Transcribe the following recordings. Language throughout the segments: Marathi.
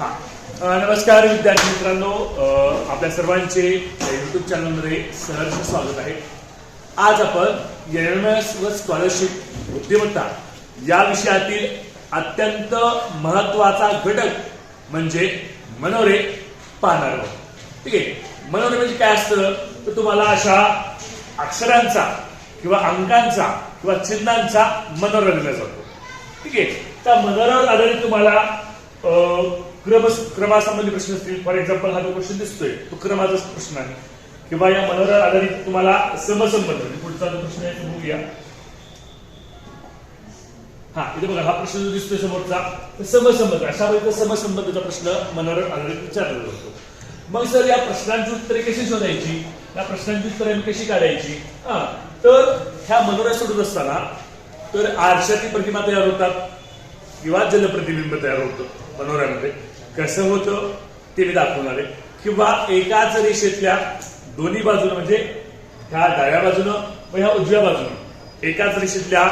हा. नमस्कार विद्यार्थी मित्रांनो. आपल्या सर्वांचे युट्यूब चॅनलमध्ये सहर्ष स्वागत आहे. आज आपण एन व स्कॉलरशिप बुद्धिमत्ता या विषयातील अत्यंत महत्त्वाचा घटक म्हणजे मनोरे पाहणार आहोत. ठीक आहे? मनोरे म्हणजे काय असतं? तर तुम्हाला अशा अक्षरांचा किंवा अंकांचा किंवा चिन्हांचा मनोरंजन जातो ठीक आहे? त्या मनोरंजन आधारित तुम्हाला क्रम क्रमासंबंधी प्रश्न असतील. फॉर एक्झाम्पल हा जो क्वेश्चन दिसतोय तो क्रमाचा प्रश्न आहे. किंवा या मनोऱ्यावर आधारित तुम्हाला समसंबंध म्हणजे पुढचा जो प्रश्न आहे तो बघूया. हा इथे बघा हा प्रश्न जो दिसतोय समोरचा तर समसंबंध अशा पद्धतीचा समसंबंधाचा प्रश्न मनोऱ्यावर आधारित विचारला जातो. मग सर या प्रश्नांची उत्तरे कशी शोधायची? या प्रश्नांची उत्तरे कशी काढायची? हा तर ह्या मनोऱ्या सोडत असताना तर आरशाची प्रतिमा तयार होतात किंवा जलप्रतिबिंब तयार होतं मनोऱ्यामध्ये कसं होतं ते मी दाखवणार आहे. किंवा एकाच रेषेतल्या दोन्ही बाजूनं म्हणजे ह्या डाव्या बाजूनं व ह्या उजव्या बाजूनं एकाच रेषेतल्या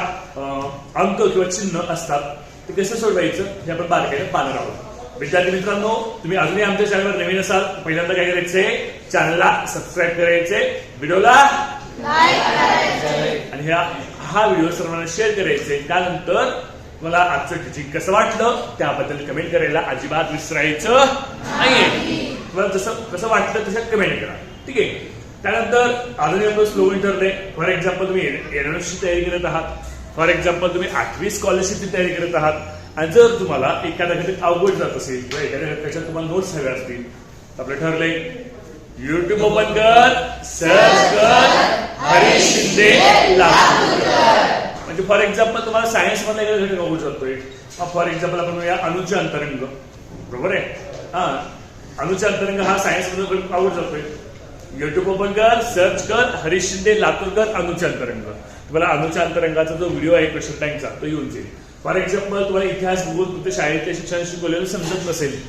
अंक किंवा चिन्ह असतात ते कसं सोडवायचं हे आपण बारकाईने पाहणार आहोत. विद्यार्थी मित्रांनो तुम्ही अजूनही आमच्या चॅनलवर नवीन असाल पहिल्यांदा काय करायचंय? चॅनलला सबस्क्राईब करायचे व्हिडिओला आणि ह्या हा व्हिडिओ सर्वांना शेअर करायचे त्यानंतर मला आजचं टीचिंग कसं वाटलं त्याबद्दल कमेंट करायला अजिबात विसरायचं नाहीये. तुम्हाला जसं कसं वाटलं तसं कमेंट करा. ठीक? आहे त्यानंतर अजून आपलं स्लो ठरले फॉर एक्झाम्पल तुम्ही एनएसची तयारी करत आहात. फॉर एक्झाम्पल तुम्ही आठवी स्कॉलरशिपची तयारी करत आहात. आणि जर तुम्हाला एखाद्या घटक अवघड जात असेल किंवा एखाद्या घटकाच्या तुम्हाला नोट्स हव्या असतील तर आपलं ठरलंय युट्यूब ओपन कर सर्च कर हरीश शिंदे लातूरकर म्हणजे फॉर एक्झाम्पल तुम्हाला सायन्समध्ये एखादा घटक होऊ शकतोय फॉर एक्झाम्पल आपण म्हणूया अणुचे अंतरंग. बरोबर आहे? हा. अणुचे अंतरंग हा सायन्समध्ये घटक शकतोय. जातोय युट्यूब ओपन कर सर्च कर हरीश शिंदे लातूरकर अणुचे अंतरंग. तुम्हाला अणुच्या अंतरंगाचा जो व्हिडिओ आहे क्वेश्चन टँकचा तो येऊन जाईल. फॉर एक्झाम्पल तुम्हाला इतिहास भूगोल तुमच्या शाळेतल्या शिक्षण शिकवलेलं समजत नसेल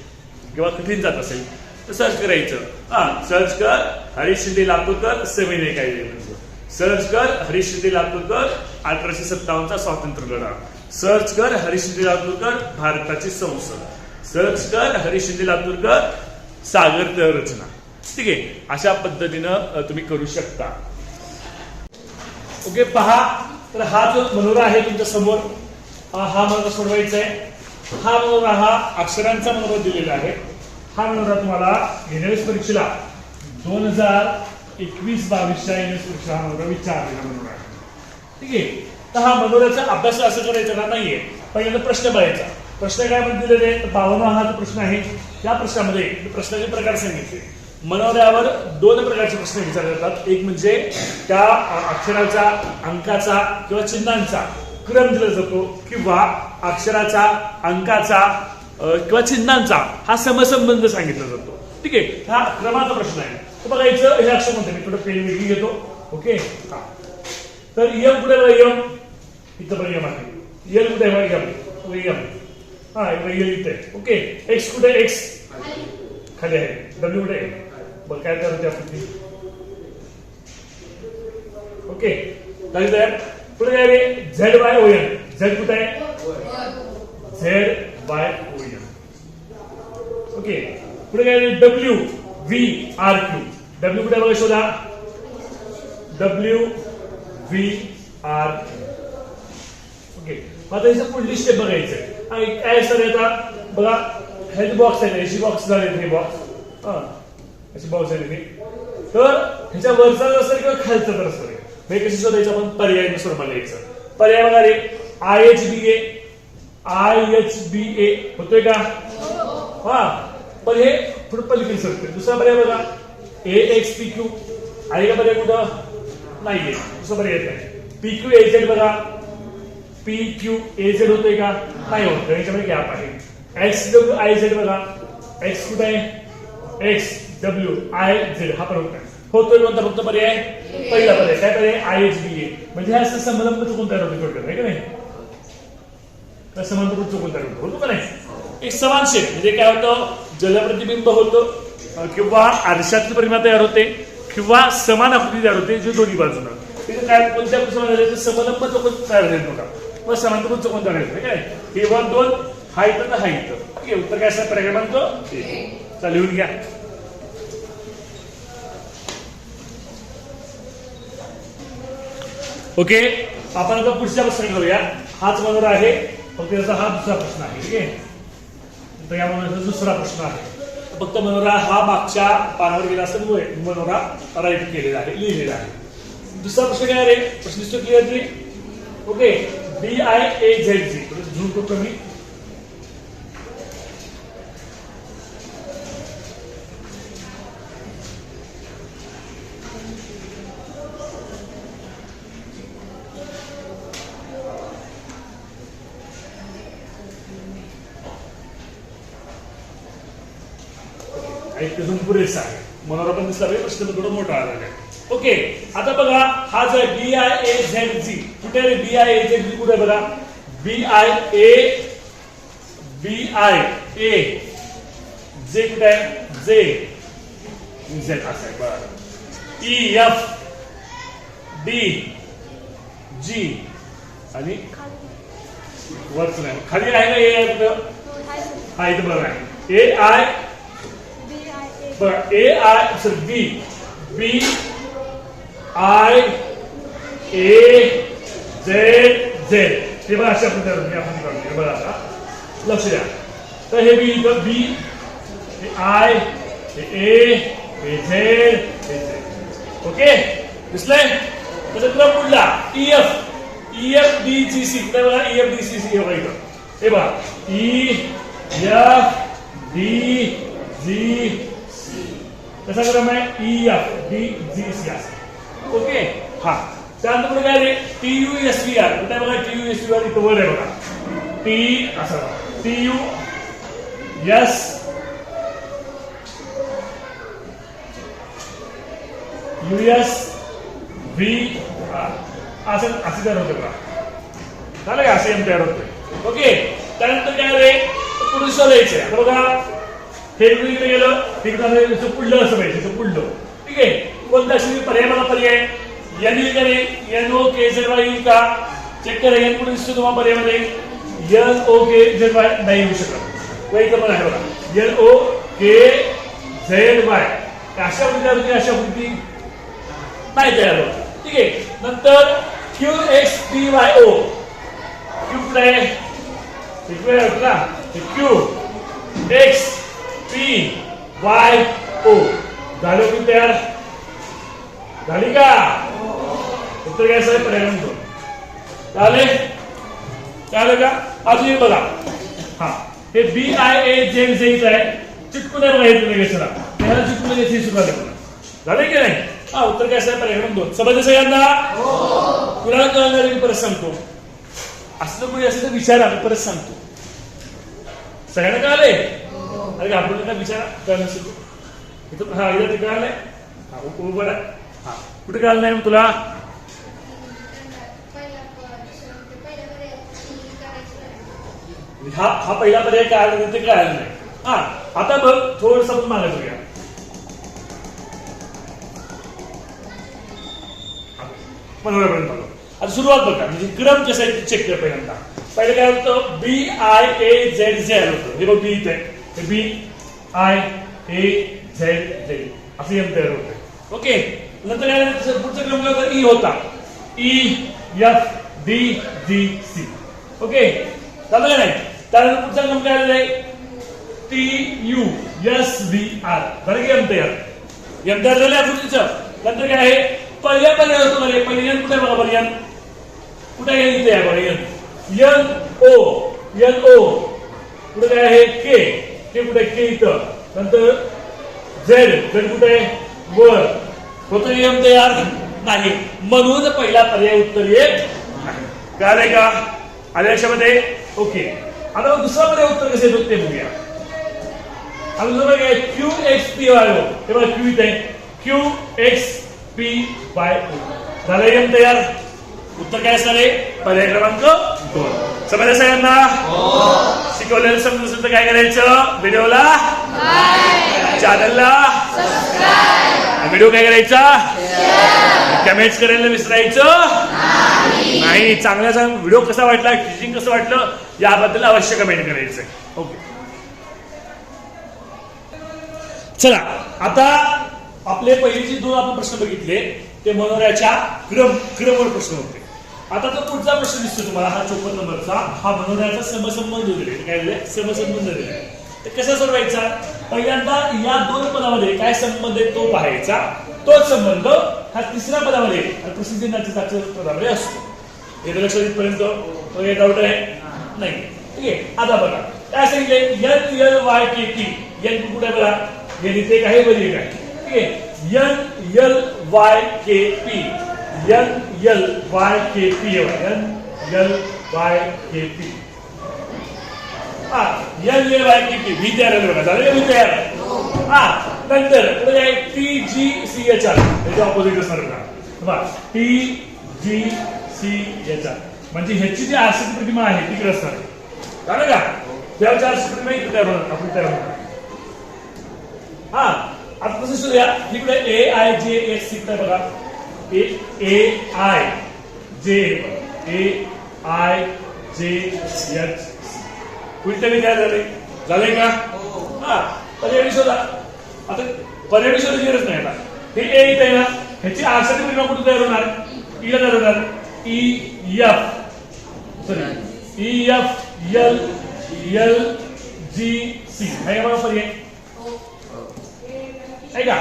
किंवा कठीण जात असेल तर सर्च करायचं. हा सर्च कर हरीश शिंदे लातूरकर सविनय काय सर्च कर हरीश शिंदे लातूरकर अठराशे सत्तावन्नचा स्वातंत्र्य लढा. सर्च कर हरीश लातूरकर भारताची संसद. सर्च कर हरीश लातूरकर सागर रचना. ठीक आहे? अशा पद्धतीनं तुम्ही करू शकता. ओके पहा. तर हा जो मनोरा आहे तुमच्यासमोर हा मनोरा सोडवायचा आहे हा मनोरा हा अक्षरांचा मनोरा दिलेला आहे. हा मनोरा तुम्हाला एनएस परीक्षेला दोन हजार एकवीस बावीसच्या एनएस परीक्षा हा मनोरा विचारलेला मनोरा आहे. ठीक आहे? तर हा मनोऱ्याचा अभ्यास असं करायचा का? नाहीये. पहिल्यांदा प्रश्न बघायचा. प्रश्न काय म्हणते दिलेले तर बावन्न हा जो प्रश्न आहे या प्रश्नामध्ये प्रश्नाचे प्रकार सांगितले. मनोऱ्यावर दोन प्रकारचे प्रश्न विचारले जातात. एक म्हणजे त्या अक्षराचा अंकाचा किंवा चिन्हांचा क्रम दिला जातो किंवा अक्षराचा अंकाचा किंवा चिन्हांचा हा समसंबंध सांगितला जातो. ठीक आहे? हा क्रमाचा प्रश्न आहे. तर बघायचं हे अक्षर म्हणतो मी थोडं पेन वेगळी घेतो. ओके? हा. तर यम कुठे बघा यम इथं पण एम आहे. एल कुठे आहे? बघा यम यम हा एल इथे ओके. एक्स कुठे एक्स खाली आहे. डब्ल्यू कुठे आहे? बघ काय करायचं आपण ओके. लागलं पुढे काय रे Z by O M Z कुठे आहे? Z by O M okay. पुढे काय रे W V R Q W कुठे बघा शोधा. डब्ल्यू व्ही आर ओके आता याचं पुढली स्टेप बघायचं आणि काय सर आता बघा हेल्थ बॉक्स आहे एसी बॉक्स झाले हे बॉक्स हा अशी बॉक्स झाली तर ह्याच्या वरचा असेल किंवा खालचा तर असेल हे कशी शोधायचं आपण पर्याय स्वरूपात लिहायचं पर्याय बघा रे I H B A I H B A होतोय का हा पण हे थोडं पलीकडे सरते दुसरा पर्याय बघा ए एक्स पी क्यू आहे का पर्याय कुठं नाहीये. दुसरं पर्याय येत नाही. पी क्यू ए झेड बघा. पी क्यू ए झेड होतोय का? नाही होत. याच्यामध्ये गॅप आहे. एक्स डब्ल्यू आय झेड बघा. एक्स कुठे आहे? एक्स डब्ल्यू आय झेड हा पण होत नाही होतोय कोणता फक्त पर्याय. पहिला पर्याय. काय पर्याय? आय एच बी ए म्हणजे हा संबंध चुकून तयार होतो थोडक्यात आहे का नाही? तर संबंध चुकून तयार होतो होतो का नाही? एक समान शेप म्हणजे काय होतं? जलप्रतिबिंब होतं किंवा आरशातली परिमा तयार होते. किंवा समान आकृती तयार होते जे दोन्ही बाजूनं तिथे काय कोणत्या समान झाले समलंब चौकोन तयार झाले बघा. मग समांतर चौकोन तयार झाले काय हे वन दोन हा इथं तर हा इथं. ओके उत्तर काय असणार पर्याय म्हणतो चालू लिहून घ्या. ओके? आपण आता पुढच्या प्रश्न करूया हाच मनोर आहे. फक्त त्याचा हा दुसरा प्रश्न आहे. ठीक आहे? तर या मनोऱ्याचा दुसरा प्रश्न आहे. फक्त मनोरा हा मागच्या पानावर गेला असल्यामुळे मनोरा राईट केलेला आहे लिहिलेला आहे. दुसरा प्रश्न काय रे? प्रश्न दिसतो clearly okay B I A Z Z zoom करतो मी आणि तिथून पुरेसा आहे मनोरा पण थोडं मोठा आलेला आहे. ओके आता बघा हा जो आहे B I A Z Z कुठे आहे B I A Z Z कुठे आहे बघा? बी आय ए बी आय ए जे कुठे आहे? जे झेड असं आहे बरं. ई एफ डी जी आणि वरच नाही खाली आहे ना ए आहे कुठं? हा इथं बघा. ए आय बरं A I sir B B I A Z Z हे बघा अशा प्रकारे आपण काढतो हे बघा आता लक्ष द्या तर हे बी इथं बी हे आय ए हे झेड हे झेड ओके दिसलंय त्याचा क्रम पुढला E F E F D G C काय बघा E F D C C हे बघा इथं हे बघा ई एफ़ डी जी कसा क्रम आहे E F D G C असं ओके हा त्यानंतर पुढे काय रे T U S V R कुठे आहे बघा T U S V R इथं वर आहे बघा टी असं T U S U S V R असं असं तयार होतं बघा झालं का असं एम तयार होतोय ओके त्यानंतर काय रे पुढे शोधायचंय आता बघा हे इकडे गेलं तिकडे पुढलं असं पाहिजे पुढलं. ठीक आहे? कोणता शिवी पर्याय मला पर्याय? एन येईल का नाही N O K Z Y येईल का? चेक करा एन पुढे दिसतो तुम्हाला पर्यायमध्ये N O K Z Y नाही येऊ शकत. व पण आहे बघा. N O K Z Y अशा कृती होती अशा कृती नाही तयार होत. ठीक आहे? नंतर Q X P Y O Q कुठे आहे? Q X P Y O झालो की तयार? झाली का? उत्तर काय साहेब पर्याय म्हणतो झाले? झालं का? अजून बघा. हा. हे बी आय ए जेम जेच आहे. चिटकून आहे लगेच त्याला चिटकून येते सुद्धा झाले की नाही? हा उत्तर काय साहेब पर्याय क्रमांक दोन समजलं सगळ्यांना? कुणाला कळणार मी परत सांगतो. असलं कोणी असेल तर विचारा परत सांगतो. सगळ्यांना कळाले अरे आपण त्यांना विचारा कळलं शिकू इथं हा इथं ते कळालंय हा उभं राहा. हा कुठे कळालं नाही मग तुला हा हा पहिला पर्याय काय आला ते कळालं नाही हा आता बघ थोडस आपण मागे बघूया पंधरापर्यंत आलो आता सुरुवात बघा म्हणजे क्रम कसं आहे चेक कर पहिल्यांदा पहिले काय होतं B I A Z Z होतं हे बघ बी इथे हे B I A Z Z असे एम तयार होते. ओके नंतर काय पुढचा क्रमांक ई होता. E F D G C okay झालं का नाही? त्यानंतर पुढचा क्रमांक आलेला आहे? T U S V R झालं की एम तयार एम तयार झालं आकृतीचं नंतर काय आहे? पहिल्या पर्याय होतो बरे पहिले एन कुठे बघा बरं एन कुठे येईल इथे आहे बघा N N O N O कुठे काय आहे? के के कुठे के इथं. नंतर झेड. झेड कुठे वर. होतो एम तयार नाही. म्हणून पहिला पर्याय उत्तर येत नाही. का? आल्या लक्षामध्ये ओके. आता दुसरा पर्याय उत्तर कसे येतो ते बघूया. आता दुसरं काय Q X P Y O हे बघा क्यू इथे Q X P Y O झालं एम तयार उत्तर काय असणार आहे? पर्याय क्रमांक दोन. समजा सगळ्यांना शिकवलेलं समजून असेल तर काय करायचं? व्हिडिओला चॅनलला व्हिडिओ काय करायचा? कमेंट्स करायला विसरायचं? नाही चांगला चांगला व्हिडिओ कसा वाटला टीचिंग कसं वाटलं याबद्दल अवश्य कमेंट करायचं. ओके चला आता आपले पहिले जे दोन आपण प्रश्न बघितले ते मनोऱ्याच्या क्रम क्रमवर प्रश्न होते. आता तो पुढचा प्रश्न दिसतो तुम्हाला हा चोपन्न नंबरचा. हा मनोऱ्याचा समसंबंध दिले काय दिले समसंबंध दिले तर कसा सोडवायचा? पहिल्यांदा या दोन पदामध्ये काय संबंध आहे तो पाहायचा. तोच संबंध हा तिसऱ्या पदामध्ये प्रसिद्धी पदामध्ये असतो. हे तर लक्षात येतपर्यंत काही डाऊट आहे? नाही. ठीक आहे. आता बघा. काय सांगितले N L Y K T. N कुठे बघा? हे इथे काही बरी काय ठीक आहे. N L Y K P L L Y K P N L Y K P हा L L Y K P V तयार आहे बघा झालं का व्ही तयार हा नंतर पुढे आहे T G C H R त्याच्या ऑपोजिट असणार बघा बघा T G C H R म्हणजे ह्याची जी आर्थिक प्रतिमा आहे तिकडे असणार आहे. कळलं का त्याची आर्थिक प्रतिमा इकडे तयार होणार आपण तयार होणार हा आता कसं शोधूया तिकडे ए आय जे एस इकडे बघा ए ए आय जे ए आय जे एच कुठे काय झाले झाले का हा पर्यायी शोधा आता पर्यायी शोधाची गरज नाही आता हे ए इथे आहे ना ह्याची आर्थिक प्रतिमा कुठे तयार होणार ई ला तयार होणार E F sorry E F L L G C आहे मला पर्याय आहे का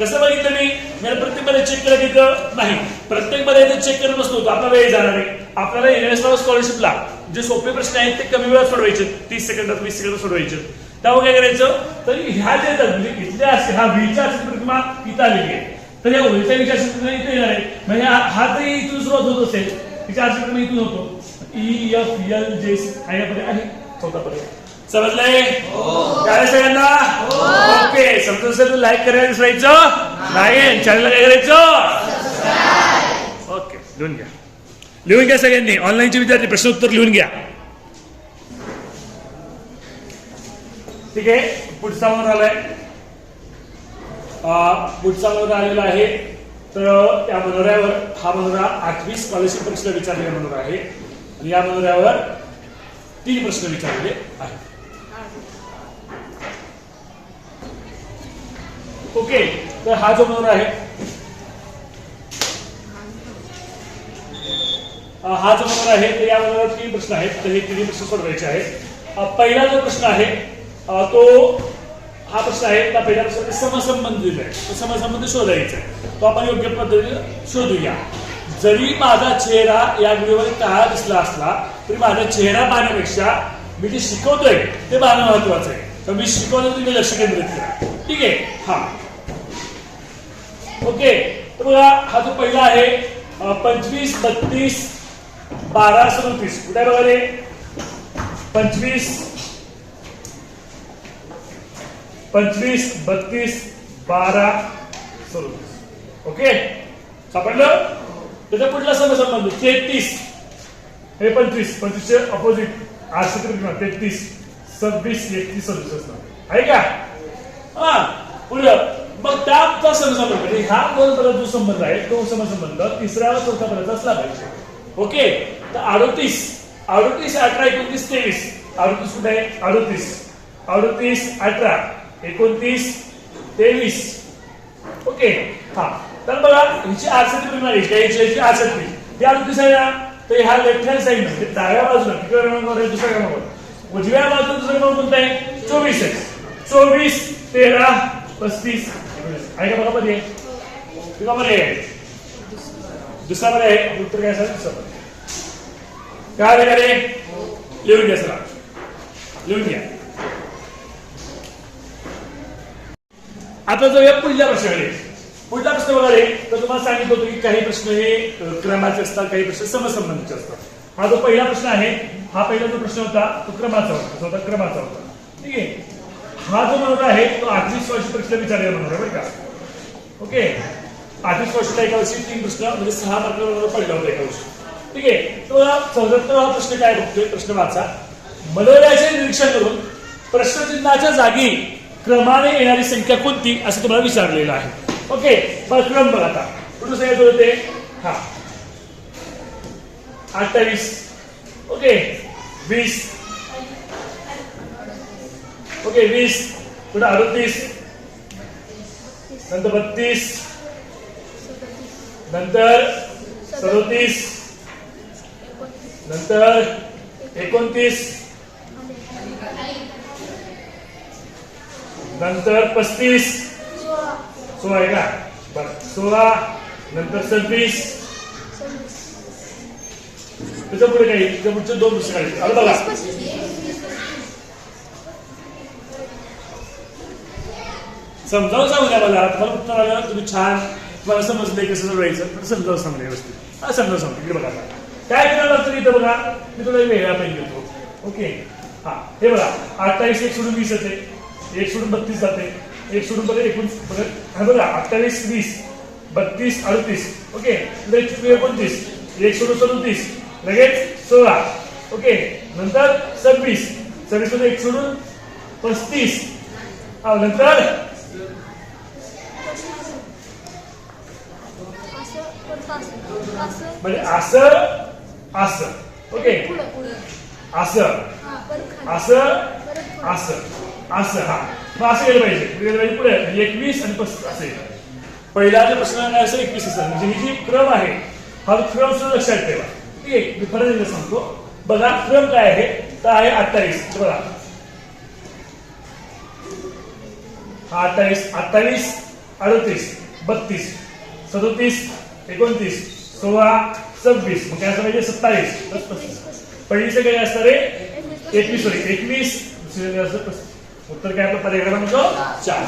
कसं बघितलं मी? मला प्रत्येकमध्ये चेक केलं तिथं? नाही. प्रत्येकमध्ये चेक करत बसतो आपला वेळ जाणार आहे आपल्याला एनएसला स्कॉलरशिपला जे सोपे प्रश्न आहेत ते कमी वेळात सोडवायचे. तीस सेकंदात वीस सेकंदात सोडवायचे. त्यावर काय करायचं? तर ह्या जे येतात म्हणजे इथल्या हा विचार प्रतिमा इथं आलेली आहे. तर या ओळीच्या विचार प्रतिमा इथे येणार आहे म्हणजे हा हा तरी इथून सुरुवात होत असेल. विचार प्रतिमा इथून होतो. E F L J C आहे. ना समजलंय? काय सगळ्यांना ओके समजून असेल तर लाईक करायला विसरायचं? नाही चॅनलला काय करायचं? ओके लिहून घ्या. लिहून घ्या सगळ्यांनी. ऑनलाईनचे विद्यार्थी प्रश्न उत्तर लिहून घ्या. ठीक आहे पुढचा मनोर आलाय. पुढचा मनोर आलेला आहे. तर त्या मनोऱ्यावर हा मनोरा आठवी स्कॉलरशिप परीक्षा विचारलेला मनोरा आहे. आणि या मनोऱ्यावर तीन प्रश्न विचारलेले आहेत. ओके तर हा जो मनोरा आहे हा जो मनोरा आहे तर या मनोऱ्यात तीन प्रश्न आहेत तर हे तिन्ही प्रश्न सोडवायचे आहेत. पहिला जो प्रश्न आहे तो हा प्रश्न आहे त्या पहिल्या प्रश्न समसंबंध दिला आहे समसंबंध शोधायचा आहे. तो आपण योग्य पद्धतीने शोधूया. जरी माझा चेहरा या व्हिडिओमध्ये काळा दिसला असला तरी माझा चेहरा पाहण्यापेक्षा मी जे शिकवतोय ते पाहणं महत्वाचं आहे. तर मी शिकवलं तुम्ही लक्ष केंद्रित करा. ठीक आहे? हा. ओके तर बघा हा जो पहिला आहे पंचवीस बत्तीस बारा सदतीस कुठे आहे बघा पंचवीस पंचवीस बत्तीस बारा सदतीस. ओके? सापडलं? त्याचा पुढला समसंबंध तेहतीस. हे पंचवीस पंचवीसचे अपोजिट आठशे तेहतीस सव्वीस एकतीस सदतीस असणार. आहे का? हा पुढलं मग त्याचा समसंबंध म्हणजे ह्या दोन पदाचा जो संबंध आहे तो समसंबंध तिसऱ्या व चौथ्या पदाचा असला पाहिजे. ओके? तर अडोतीस. अडोतीस अठरा एकोणतीस तेवीस. अडोतीस कुठे आहे? अडोतीस. अडोतीस अठरा. एकोणतीस तेवीस. ओके? हा. तर बघा हिची आसक्ती प्रणाली घ्यायची याची आसक्ती ही अडोतीस आहे ना तर ह्या लेफ्ट हँड साईड म्हणजे डाव्या बाजूला किती क्रमांकावर आहे दुसऱ्या क्रमांकावर उजव्या बाजूला दुसरा क्रमांक कोणता आहे? चोवीस आहे. चोवीस तेरा पस्तीस आहे का बघा मध्ये? तुला मध्ये. दुसरा मध्ये आहे उत्तर काय असेल दुसरा पर्याय. काय आले का रे? लिहून घ्या सर. लिहून घ्या. आता जाऊया पुढल्या प्रश्नाकडे. पुढला प्रश्न बघा रे. तर तुम्हाला सांगितलं होतं की काही प्रश्न हे क्रमाचे असतात काही प्रश्न समसंबंधीचे असतात. हा जो पहिला प्रश्न आहे हा पहिला जो प्रश्न होता तो क्रमाचा होता. होता क्रमाचा होता. ठीक आहे? हा जो मार्ग आहे तो आठवी वर्ष परीक्षा विचारलेला मनोरा बरं का? ओके? आठवीस वर्षाला एका वर्षी तीन प्रश्न म्हणजे सहा मार्ग पडला होता एका वर्षी. ठीक आहे? तो चौऱ्याहत्तर हा प्रश्न काय बघतोय प्रश्न वाचा. मनोऱ्याचे निरीक्षण करून प्रश्नचिन्हाच्या जागी क्रमाने येणारी संख्या कोणती असं तुम्हाला विचारलेलं आहे. ओके? बरं क्रम बघा आता. कुठून सांगायचं होते? हा. अठ्ठावीस. ओके? वीस. ओके वीस पुढे अडतीस नंतर बत्तीस नंतर सदोतीस नंतर एकोणतीस नंतर पस्तीस सोळा आहे का बरं सोळा नंतर सव्वीस त्याच्या पुढे काही त्याच्या पुढचे दोन पुस्तक काढायचे आलं बघा समजावून सांगू द्या मला. तुम्हाला उत्तर आलं तुम्ही छान तुम्हाला समजले कसं सोडवायचं. तर समजावून सांगले व्यवस्थित. हा समजावून सांगतो इकडे बघा. काय करावं लागतं इथं बघा. मी तुला वेगळा पेन घेतो ओके? हा. हे बघा. अठ्ठावीस एक सोडून वीस येते. एक सोडून बत्तीस जाते. एक सोडून बघा एकूण बघा. बघा अठ्ठावीस वीस बत्तीस अडतीस. ओके? लगेच एकोणतीस. एक सोडून सदोतीस. लगेच सोळा. ओके? नंतर सव्वीस. सव्वीस एक सोडून पस्तीस. नंतर म्हणजे असं असं. ओके? असं. असं असं. असं हा. मग असं गेलं पाहिजे. गेलं पाहिजे. पुढे. म्हणजे एकवीस आणि पस्तीस असेल पहिला जे प्रश्न काय असं एकवीस असेल. म्हणजे ही जी क्रम आहे हा क्रम सुद्धा लक्षात ठेवा. ठीक आहे? मी परत एकदा सांगतो. बघा क्रम काय आहे? तर आहे अठ्ठावीस. बघा. हा अठ्ठावीस. अठ्ठावीस अडतीस बत्तीस सदोतीस एकोणतीस. सोळा सव्वीस. मग काय असं पाहिजे सत्तावीस पहिलीचं काय असणार रे? एकवीस सॉरी एकवीस असतं उत्तर काय आपलं पर्याय क्रमांक चार.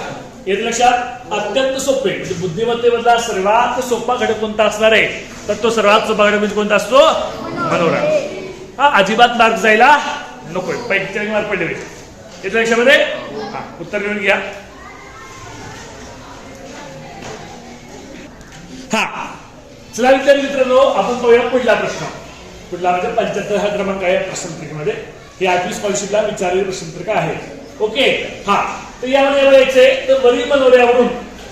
येत लक्षात? अत्यंत सोपे. म्हणजे बुद्धिमत्तेमधला सर्वात सोपा घटक कोणता असणार आहे? तर तो सर्वात सोपा घटक म्हणजे कोणता असतो? मनोरा हा अजिबात मार्क जायला नकोय. पैकी मार्क पडले येत लक्षामध्ये? हा उत्तर लिहून घ्या. हा चला विद्यार्थी मित्रांनो आपण पाहूया पुढला प्रश्न. पुढला म्हणजे पंच्याहत्तर हा क्रमांक आहे प्रश्नपत्रिकेमध्ये. हे आठवी स्कॉलरशिपला विचारलेली प्रश्नपत्रिका आहे ओके? हा. तर यामध्ये यायचे तर वरील मनोऱ्यावरून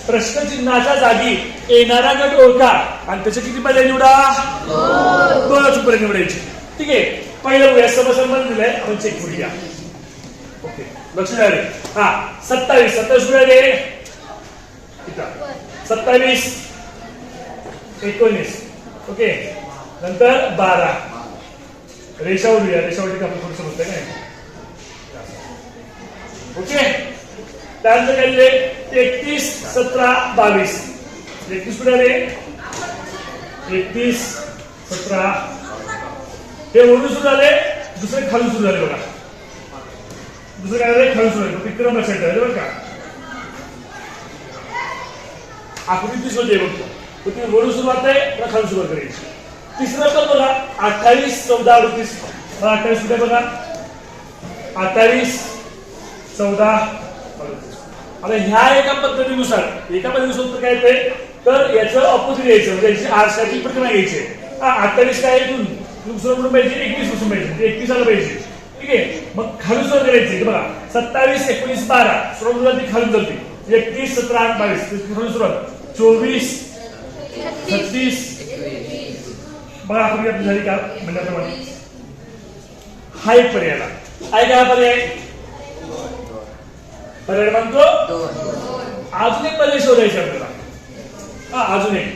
प्रश्नचिन्हाच्या जागी येणारा गट ओळखा. आणि त्याचे किती पर्याय निवडा? दोनच पर्याय निवडायचे. ठीक आहे? पहिलं बघूया समसंबंध दिलंय आपण चेक करूया. ओके. लक्ष द्या रे. हा. सत्तावीस. सत्तावीस इथं. सत्तावीस. एकोणीस. ओके. नंतर बारा. रेषा उडूया रेषा उडी आपण थोडं समजतंय काय ओके. त्यानंतर काय एकतीस सतरा बावीस. एकतीस कुठे आले? एकतीस सतरा. हे ओढून सुरू झाले. दुसरे खालून सुरू झाले बघा. दुसरं काय झालं? खालून सुरू झाले. विक्रम लक्षात ठेवायचं बरं का? आकृती तीस होते बघतो तर ती वरून सुरुवात आहे पुन्हा सुरुवात करायची. तिसरं पण बघा अठ्ठावीस चौदा अडतीस. अठ्ठावीस कुठे बघा? अठ्ठावीस चौदा आता ह्या एका पद्धतीनुसार एका पद्धतीनुसार काय येते तर याचं अपोजिट यायचं म्हणजे याची आरशाची प्रतिमा घ्यायची हा अठ्ठावीस काय इथून? दुसरं म्हणून पाहिजे एकवीसपासून पाहिजे म्हणजे एकवीस आलं पाहिजे. ठीक आहे? मग खालून सुरुवात करायची बघा. सत्तावीस एकोणीस बारा. सुरुवात ती खालून जाते. एकतीस सतरा आठ बावीस सुरुवात. चोवीस छत्तीस. बघा आपण आपली झाली का? म्हणण्याप्रमाणे हा एक पर्याय. आला आहे का हा पर्याय? पर्याय म्हणतो? अजून एक पर्याय शोधायचा आपल्याला. हा अजून एक.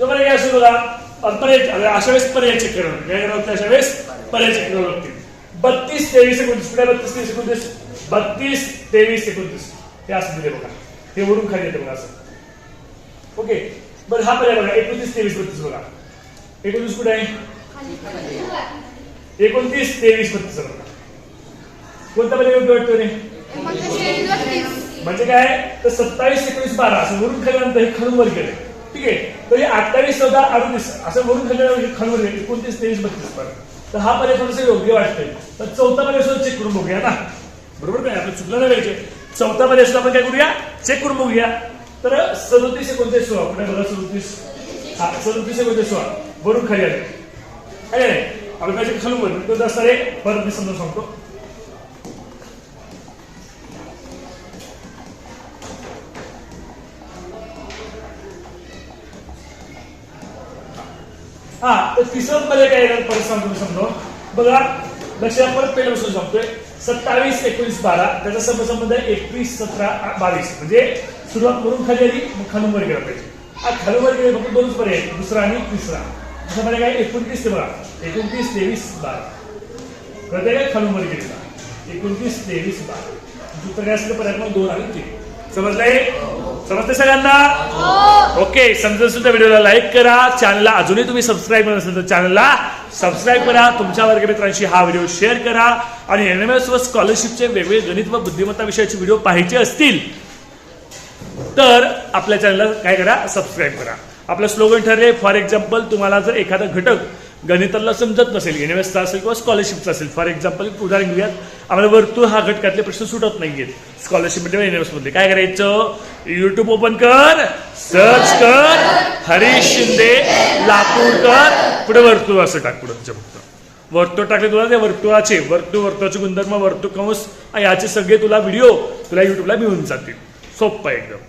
तो पर्याय काय असतो बघा पर्याय अशा वेळेस पर्याय चेक करावं लागते. काय करावं लागतं अशा वेळेस पर्याय चेक करावं लागते बत्तीस तेवीस एकोणतीस. कुठे बत्तीस तेवीस एकोणतीस? बत्तीस तेवीस एकोणतीस. हे असं दिले बघा. हे वरून खाली येते बघा असं. ओके. बरं हा पर्याय बघा. एकोणतीस तेवीस बत्तीस बघा. एकोणतीस कुठे आहे? एकोणतीस तेवीस बत्तीस बघा. कोणता पर्याय योग्य वाटतो रे? म्हणजे काय? तर सत्तावीस एकोणीस बारा असं वरून खाली हे खालून गेले ठीक आहे? तर हे अठ्ठावीस चौदा अडतीस असं वरून खाली खणवर गेले एकोणतीस तेवीस बत्तीस पर्यंत. तर हा पर्याय थोडंसं योग्य वाटतंय. तर चौथा पर्याय सुद्धा चेक करून बघूया ना. बरोबर काय आपण चुकलं नाही पाहिजे. चौथा पर्याय सुद्धा आपण काय करूया? चेक करून बघूया. तर सदोतीस एकोणतीस सोळा. कुठे बघा सदोतीस? हा सदोतीस एकोणतीस सोळा. वरून खाली आले. आहे नाही आपण काय खालून तो असणार आहे परत मी समजून सांगतो. हा तर तिसरं मध्ये काय येणार? परत सांगतो मी बघा लक्षात परत पहिल्यापासून सांगतोय. सत्तावीस एकोणीस बारा. त्याचा संबंध एकवीस सतरा बावीस. म्हणजे सुरुवात करून खाली आली मग खालून वर गेला पाहिजे. हा खालून वर गेले फक्त दोनच पर्याय दुसरा आणि तिसरा. त्याच्यामध्ये काय? एकोणतीस ते बघा एकोणतीस तेवीस बारा. कळतंय काय खालून वर गेलेला. एकोणतीस तेवीस बारा. उत्तर काय असलं पर्याय मग दोन आणि तीन. समजलंय समजतंय सगळ्यांना? ओके समजून सुद्धा व्हिडिओला लाईक करा. चॅनलला अजूनही तुम्ही सबस्क्राईब करत असेल तर चॅनलला सबस्क्राईब करा. तुमच्या वर्गमित्रांशी हा व्हिडिओ शेअर करा. आणि एन एम एस व स्कॉलरशिपचे वेगवेगळे गणित व बुद्धिमत्ता विषयाचे व्हिडिओ पाहायचे असतील तर आपल्या चॅनलला काय करा सबस्क्राईब करा. आपलं स्लोगन ठरले फॉर एक्झाम्पल तुम्हाला जर एखादा घटक गणिताला समजत नसेल एन एसचा असेल किंवा स्कॉलरशिपचा असेल फॉर एक्झाम्पल उदाहरण घेऊयात. आम्हाला वर्तुळ हा घटकातले प्रश्न सुटत नाही स्कॉलरशिपमध्ये एन एसमध्ये. काय करायचं? युट्यूब ओपन कर सर्च कर हरीश शिंदे लातूरकर पुढे वर्तुळ असं टाक पुढे फक्त. वर्तुळ टाकले तुला ते वर्तुळाचे. वर्तुळ वर्तुळाचे गुणधर्म वर्तुळ कंस याचे सगळे तुला व्हिडिओ तुला युट्यूबला मिळून जातील. सोपं एकदम.